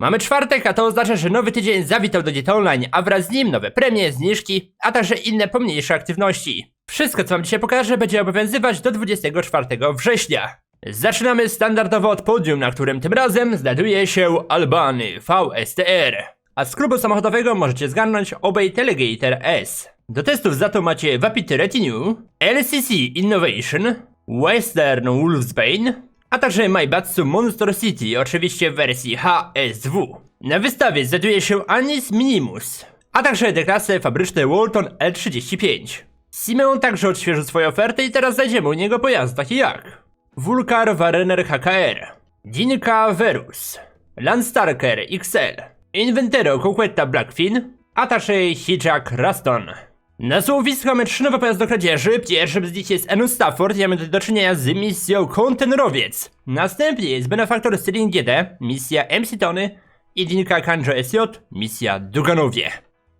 Mamy czwartek, a to oznacza, że nowy tydzień zawitał do Dieta Online, a wraz z nim nowe premie, zniżki, a także inne pomniejsze aktywności. Wszystko, co wam dzisiaj pokażę, będzie obowiązywać do 24 września. Zaczynamy standardowo od podium, na którym tym razem znajduje się Albany VSTR. A z klubu samochodowego możecie zgarnąć obej Telegator S. Do testów za to macie Vapid Retinue, LCC Innovation, Western Wolfsbane, a także Maibatsu Monster City, oczywiście w wersji HSW. Na wystawie znajduje się Anis Minimus, a także deklasy fabryczne Walton L35. Simeon także odświeżył swoją ofertę i teraz znajdziemy u niego pojazdy takie jak Vulcar Warener HKR, Dinka Verus, Landstarker XL, Inventero Coquetta Blackfin, a także Hijak Raston. Na złowisku mamy trzy nowe pojazdy do kradzieży. Pierwszym z nich jest Enu Stafford i mamy do czynienia z misją Kontenerowiec. Następnie jest Benefaktor Sterling GD, misja MC Tony i Dinka Kanjo SJ, misja Duganowie.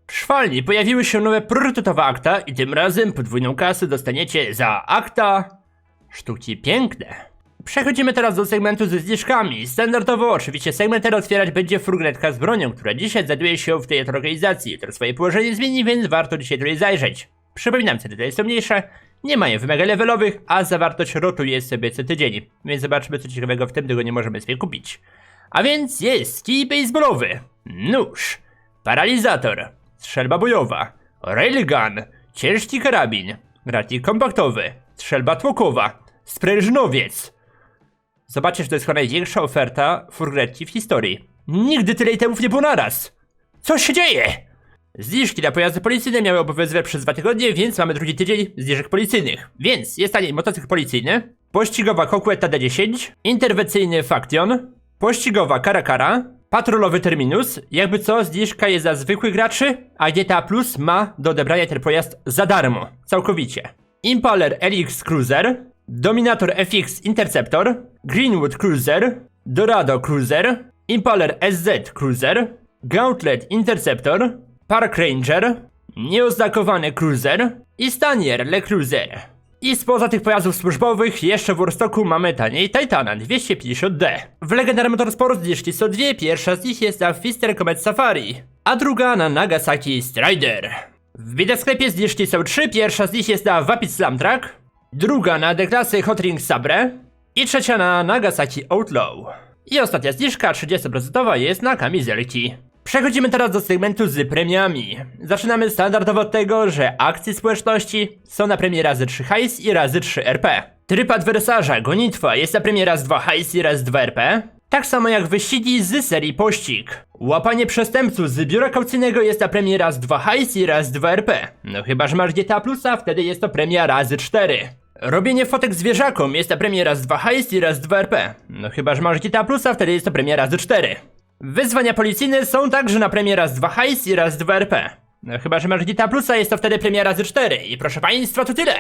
W szwalni pojawiły się nowe priorytetowe akta i tym razem podwójną kasę dostaniecie za akta sztuki piękne. Przechodzimy teraz do segmentu ze zniżkami. Standardowo oczywiście segment ten otwierać będzie furgonetka z bronią, która dzisiaj znajduje się w tej lokalizacji. Jutro swoje położenie zmieni, więc warto dzisiaj tutaj zajrzeć. Przypominam, ceny tutaj są mniejsze, nie mają wymagań levelowych, a zawartość rotuje sobie co tydzień. Więc zobaczmy co ciekawego w tym, tego nie możemy sobie kupić. A więc jest kij baseballowy, nóż, paralizator, strzelba bojowa, railgun, ciężki karabin, gratnik kompaktowy, strzelba tłokowa, sprężynowiec, Zobaczcie, że to jest chyba największa oferta furgonetki w historii. Nigdy tyle itemów nie było naraz! Co się dzieje? Zniżki na pojazdy policyjne miały obowiązywać przez dwa tygodnie, więc mamy drugi tydzień zniżek policyjnych. Więc jest taniej motocykl policyjny, pościgowa Coquetta D10, interwencyjny Faction, pościgowa Caracara, patrolowy Terminus, jakby co zniżka jest za zwykłych graczy, a GTA Plus ma do odebrania ten pojazd za darmo, całkowicie. Impaler LX Cruiser, Dominator FX Interceptor, Greenwood Cruiser, Dorado Cruiser, Impaler SZ Cruiser, Gauntlet Interceptor, Park Ranger, nieoznakowany Cruiser i Stanier Le Cruiser. I spoza tych pojazdów służbowych jeszcze w Urstoku mamy taniej Titana 250D. W Legendary Motorsport zniżki są dwie, pierwsza z nich jest na Fister Comet Safari, a druga na Nagasaki Strider. W Widosklepie zniżki są trzy, pierwsza z nich jest na Vapid Slam Track, druga na deklasy Hot Ring Sabre i trzecia na Nagasaki Outlaw. I ostatnia zniżka 30% jest na kamizelki. Przechodzimy teraz do segmentu z premiami. Zaczynamy standardowo od tego, że akcje społeczności są na premie razy 3 hajs i razy 3 RP. Tryb adwersarza, gonitwa jest na premie raz 2 hajs i raz 2 RP. Tak samo jak wyścigi z serii pościg. Łapanie przestępców z biura kaucyjnego jest na premie raz 2 hajs i raz 2 RP. No chyba, że masz GTA Plusa, wtedy jest to premia razy 4. Robienie fotek zwierzakom jest na premie raz 2 hajs i raz 2 RP. No chyba, że masz GTA Plusa, wtedy jest to premia razy 4. Wyzwania policyjne są także na premie raz 2 hajs i raz 2 RP. No chyba, że masz GTA Plusa, jest to wtedy premia razy 4. I proszę państwa, to tyle.